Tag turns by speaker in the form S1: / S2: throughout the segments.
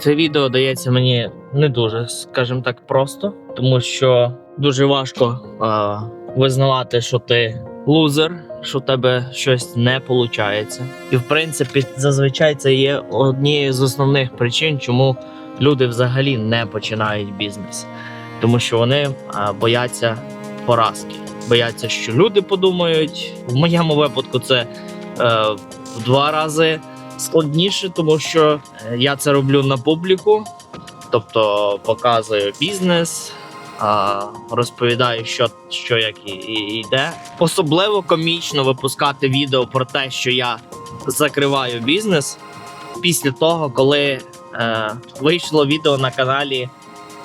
S1: Це відео дається мені не дуже, скажімо так, просто, тому що дуже важко е, визнавати, що ти лузер, що в тебе щось не виходить. І в принципі, зазвичай це є однією з основних причин, чому люди взагалі не починають бізнес, тому що вони е, бояться поразки, бояться, що люди подумають. В моєму випадку це е, в два рази складніше, тому що е, я це роблю на публіку, тобто показую бізнес. Розповідаю, що, що як і, і йде. Особливо комічно випускати відео про те, що я закриваю бізнес після того, коли е, вийшло відео на каналі,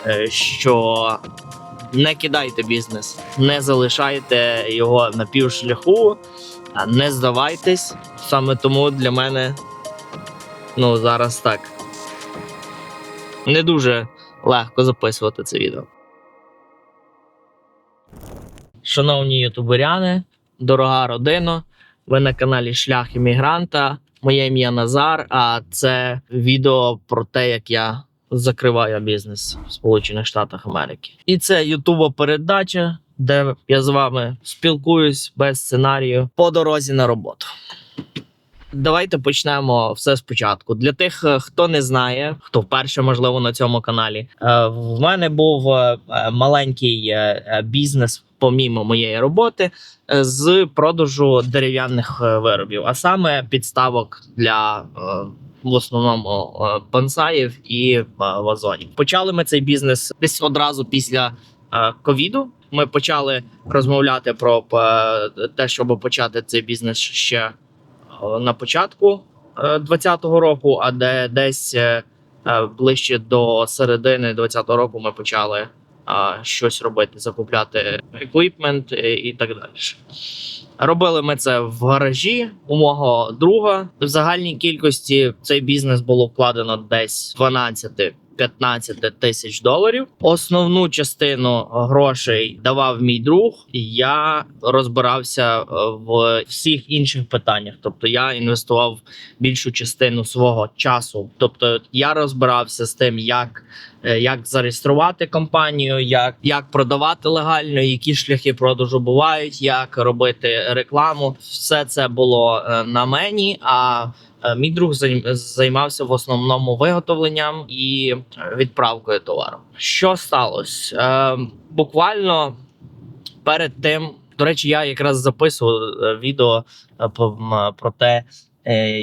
S1: е, що не кидайте бізнес, не залишайте його на півшляху, не здавайтесь. Саме тому для мене ну зараз так не дуже легко записувати це відео. Шановні ютуберяни, дорога родина, ви на каналі Шлях іммігранта. Моє ім'я Назар. А це відео про те, як я закриваю бізнес в Сполучених Штатах Америки. І це ютуба передача, де я з вами спілкуюсь без сценарію по дорозі на роботу. Давайте почнемо все спочатку. Для тих, е, хто не знає, хто вперше можливо на цьому каналі. е, В мене був е, маленький бізнес помімо моєї роботи з продажу дерев'яних виробів, а саме підставок для. В основному бонсаїв і вазонів. Почали ми цей бізнес десь одразу після ковіду. Ми почали розмовляти про те, щоб почати цей бізнес ще на початку 20-го року, а де десь е, е, ближче до середини 20-го року ми почали е, щось робити, закупляти еквіпмент і так далі. Робили ми це в гаражі у мого друга. В загальній кількості цей бізнес було вкладено десь 12 15 тисяч доларів. Основну частину грошей давав мій друг. і Я розбирався е, в всіх інших питаннях. Тобто я інвестував більшу частину свого часу. Тобто я розбирався з тим, як, е, як зареєструвати компанію, як, як продавати легально, які шляхи продажу бувають, як робити рекламу. Все це було е, на мені. А Е, Мій друг займався в основному виготовленням і е, відправкою товару. Що сталося? Буквально перед тим, до речі, я якраз записував відео про те,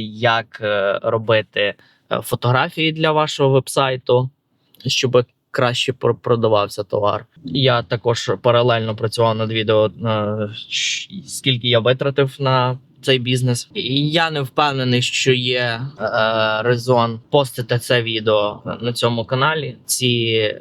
S1: як робити фотографії для вашого вебсайту, щоб краще пр- продавався товар. Я також паралельно працював над відео, е, скільки я витратив на цей бізнес. І я не впевнений, що є е, резон постити це відео на цьому каналі. Ці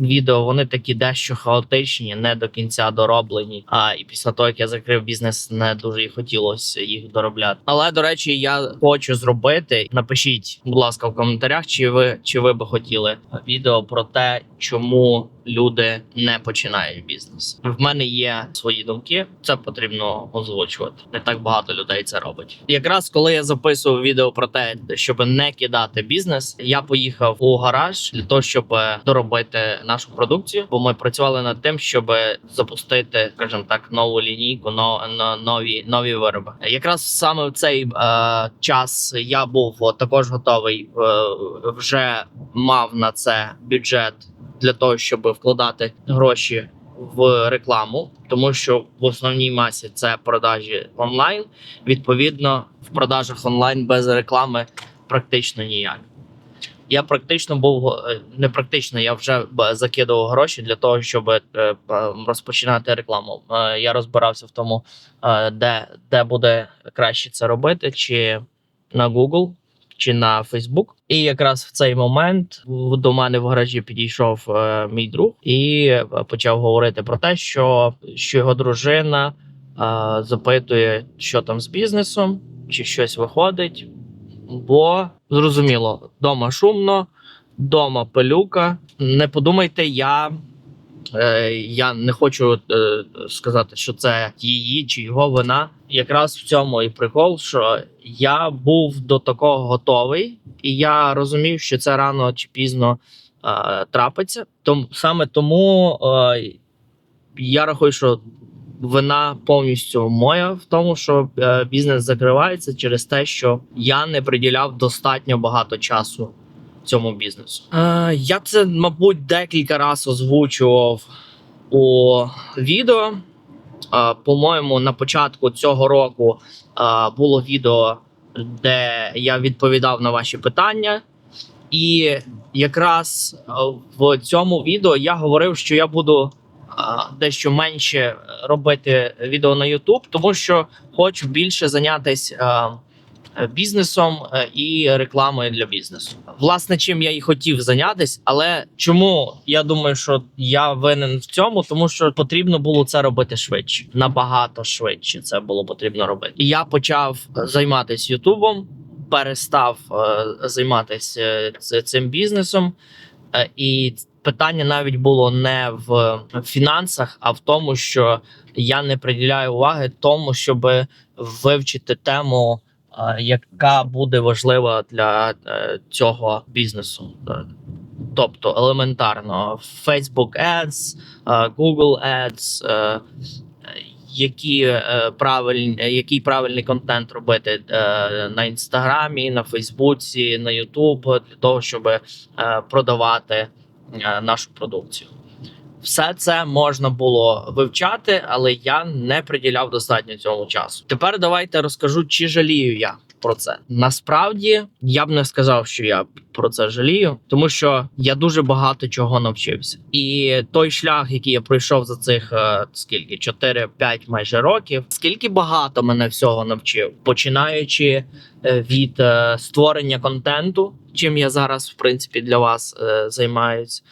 S1: відео вони такі дещо хаотичні, не до кінця дороблені. А і після того, як я закрив бізнес, не дуже і хотілося їх доробляти. Але до речі, я хочу зробити. Напишіть, будь ласка, в коментарях, чи ви чи ви би хотіли відео про те, чому люди не починають бізнес. В мене є свої думки. Це потрібно озвучувати. Не так багато людей це робить. Якраз коли я записував відео про те, щоб не кидати бізнес, я поїхав у гараж для того, щоб доробити нашу продукцію. Бо ми працювали над тим, щоб запустити, скажімо так, нову лінійку, но, но- нові нові вироби. Якраз саме в цей е, час я був о, також готовий, е, вже мав на це бюджет для того, щоб вкладати гроші в рекламу, тому що в основній масі це продажі онлайн. Відповідно, в продажах онлайн без реклами практично ніяк. Я практично був е, не практично, я вже закидував гроші для того, щоб е, е, розпочинати рекламу. Е, Я розбирався в тому, е, де, де буде краще це робити, чи на Google, чи на Facebook. І якраз в цей момент до мене в гаражі підійшов е, мій друг і е, почав говорити про те, що, що його дружина е, запитує, що там з бізнесом, чи щось виходить. Бо зрозуміло, дома шумно, дома пилюка. Не подумайте, я Е, я не хочу е, сказати, що це її чи його вина. Якраз в цьому і прикол, що я був до такого готовий, і я розумів, що це рано чи пізно е, трапиться. Том, саме тому я рахую, що вина повністю моя в тому, що е, бізнес закривається через те, що я не приділяв достатньо багато часу цьому бізнесу. Е, я це, мабуть, декілька разів озвучував у відео. Е, по-моєму, на початку цього року е, було відео, де я відповідав на ваші питання. І якраз в цьому відео я говорив, що я буду дещо менше робити відео на YouTube, тому що хочу більше зайнятися е, бізнесом е, і рекламою для бізнесу. Власне, чим я і хотів зайнятися, але чому я думаю, що я винен в цьому, тому що потрібно було це робити швидше, набагато швидше це було потрібно робити. І я почав займатися Ютубом, перестав е, займатися е, цим бізнесом, Е, і питання навіть було не в фінансах, а в тому, що я не приділяю уваги тому, щоб вивчити тему, е, яка буде важлива для е, цього бізнесу. Тобто елементарно Facebook Ads, е, Google Ads, які правильні, який правильний контент робити на інстаграмі, на Фейсбуці, на Ютуб для того, щоб продавати нашу продукцію. Все це можна було вивчати, але я не приділяв достатньо цьому часу. Тепер давайте розкажу, чи жалію я про це. Насправді я б не сказав, що я про це жалію, тому що я дуже багато чого навчився. І той шлях, який я пройшов за цих е, скільки 4-5 майже років, скільки багато мене всього навчив, починаючи е, від е, створення контенту, чим я зараз в принципі для вас е, займаюсь.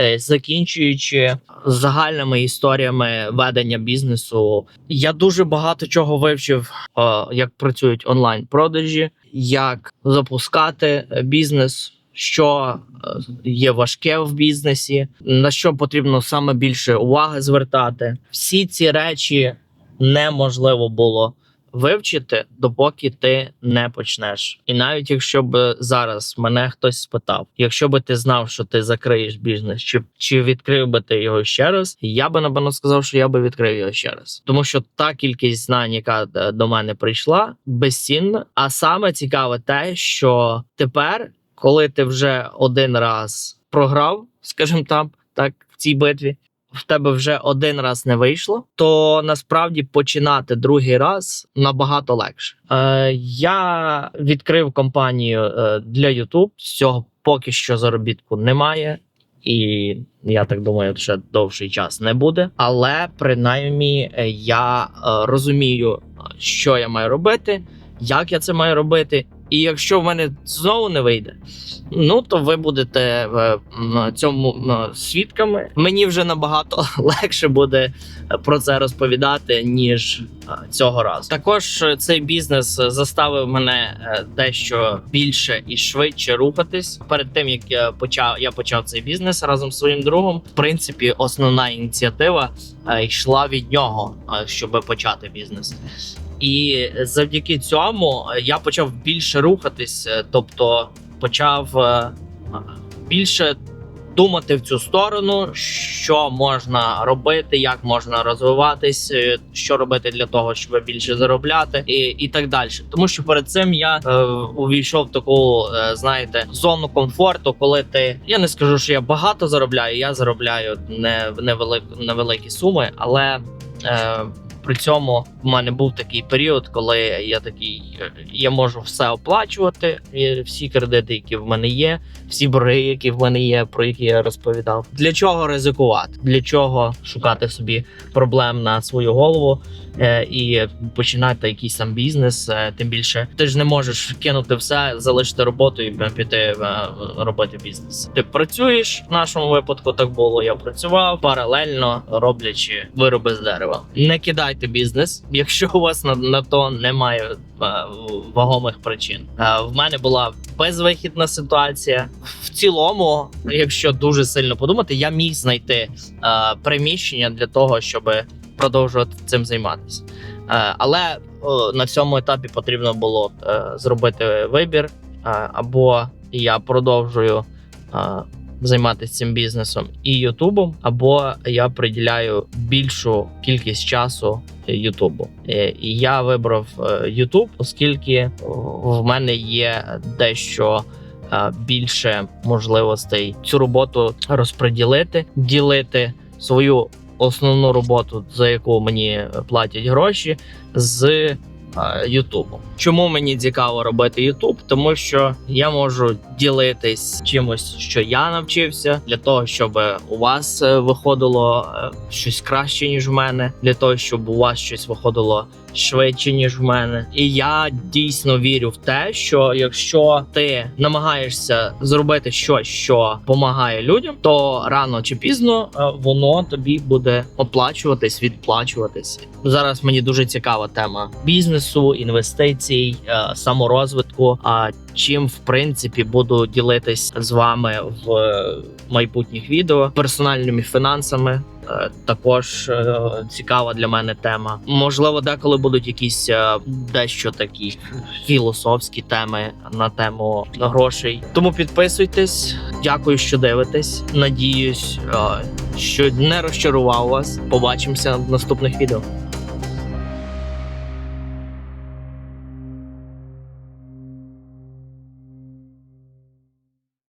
S1: Е, Закінчуючи загальними історіями ведення бізнесу, я дуже багато чого вивчив, е, як працюють онлайн продажі, як запускати бізнес, що е, є важке в бізнесі, на що потрібно саме більше уваги звертати. Всі ці речі неможливо було вивчити, допоки ти не почнеш. І навіть якщо б зараз мене хтось спитав, якщо би ти знав, що ти закриєш бізнес, чи, чи відкрив би ти його ще раз, я би напевно сказав, що я би відкрив його ще раз, тому що та кількість знань, яка е, до мене прийшла, безцінна. А саме цікаве те, що тепер, коли ти вже один раз програв, скажімо там, так в цій битві. В тебе вже один раз не вийшло, то насправді починати другий раз набагато легше. Е, я відкрив компанію е, для YouTube. З цього поки що заробітку немає, і я так думаю, ще довший час не буде. Але принаймні е, я е, розумію, що я маю робити, як я це маю робити. І якщо в мене знову не вийде, ну то ви будете е, цьому свідками. Мені вже набагато легше буде про це розповідати ніж е, цього разу. Також е, цей бізнес заставив мене дещо більше і швидше рухатись. Перед тим як я почав, я почав цей бізнес разом з своїм другом. В принципі, основна ініціатива йшла від нього, щоб почати бізнес. І завдяки цьому я почав більше рухатись, е, тобто почав е, більше думати в цю сторону, що можна робити, як можна розвиватись, е, що робити для того, щоб більше заробляти, і, і так далі. Тому що перед цим я е, увійшов в таку, е, знаєте, зону комфорту, коли ти я не скажу, що я багато заробляю, я заробляю не невелик, невеликі суми, але. Е, при цьому в мене був такий період, коли я такий, я можу все оплачувати, всі кредити, які в мене є, всі борги, які в мене є, про які я розповідав. Для чого ризикувати? Для чого шукати собі проблем на свою голову? е, і починати якийсь там бізнес. е, Тим більше ти ж не можеш кинути все, залишити роботу і піти е, робити бізнес. Ти працюєш в нашому випадку. Так було. Я працював паралельно роблячи вироби з дерева. Не кидайте бізнес, якщо у вас на, на то немає е, вагомих причин. Е, В мене була безвихідна ситуація. В цілому, якщо дуже сильно подумати, я міг знайти е, приміщення для того, щоб продовжувати цим займатися. Е, Але е, на цьому етапі потрібно було е, зробити вибір, е, або я продовжую е, займатися цим бізнесом і Ютубом, або я приділяю більшу кількість часу Ютубу. Е, І я вибрав е, Ютуб, оскільки в мене є дещо. е, Більше можливостей цю роботу розподілити, ділити свою основну роботу, за яку мені платять гроші, з е, Ютубом. Чому мені цікаво робити Ютуб? Тому що я можу ділитись чимось, що я навчився, для того, щоб у вас е, виходило е, щось краще ніж в мене, для того, щоб у вас щось виходило швидше ніж в мене. І я дійсно вірю в те, що якщо ти намагаєшся зробити щось, що допомагає людям, то рано чи пізно е, воно тобі буде оплачуватись, відплачуватись. Зараз мені дуже цікава тема бізнесу, інвестицій, е, саморозвитку. А чим в принципі буду ділитись з вами в е, майбутніх відео персональними фінансами. Е, Також е, цікава для мене тема. Можливо, деколи будуть якісь е, дещо такі філософські теми на тему грошей. Тому підписуйтесь. Дякую, що дивитесь. Надіюсь, що не розчарував вас. Побачимося в наступних відео.